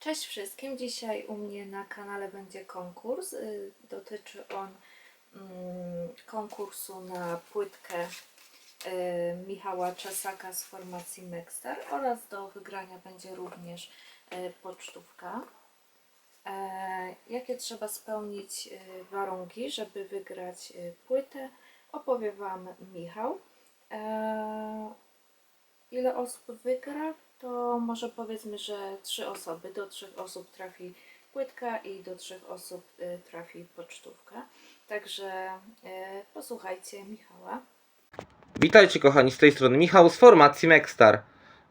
Cześć wszystkim. Dzisiaj u mnie na kanale będzie konkurs. Y, Dotyczy on mm, konkursu na płytkę y, Michała Czesaka z formacji Mexstar oraz do wygrania będzie również y, pocztówka. E, Jakie trzeba spełnić warunki, żeby wygrać płytę, opowie Wam Michał. E, ile osób wygra, to może powiedzmy, że trzy osoby. Do trzech osób trafi płytka i do trzech osób y, trafi pocztówka. Także y, posłuchajcie Michała. Witajcie kochani, z tej strony Michał z formacji Mexstar.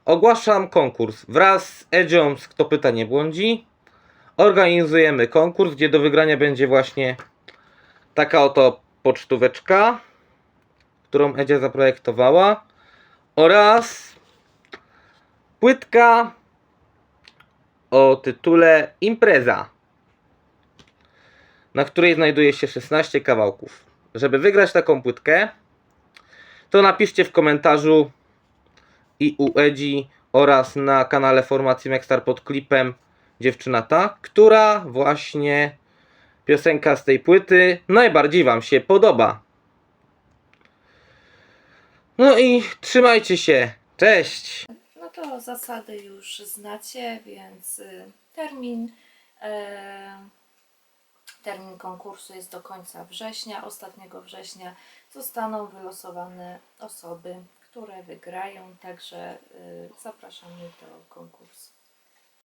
Ogłaszam konkurs. Wraz z Edzią z Kto Pyta Nie Błądzi organizujemy konkurs, gdzie do wygrania będzie właśnie taka oto pocztóweczka, którą Edzia zaprojektowała oraz płytka o tytule Impreza, na której znajduje się 16 kawałków. Żeby wygrać taką płytkę, to napiszcie w komentarzu i u Edzi oraz na kanale formacji Mexstar pod klipem dziewczyna ta, która właśnie piosenka z tej płyty najbardziej Wam się podoba. No i trzymajcie się. Cześć! To zasady już znacie, więc y, termin. e, Termin konkursu jest do końca września. Ostatniego września zostaną wylosowane osoby, które wygrają, także y, zapraszamy do konkursu.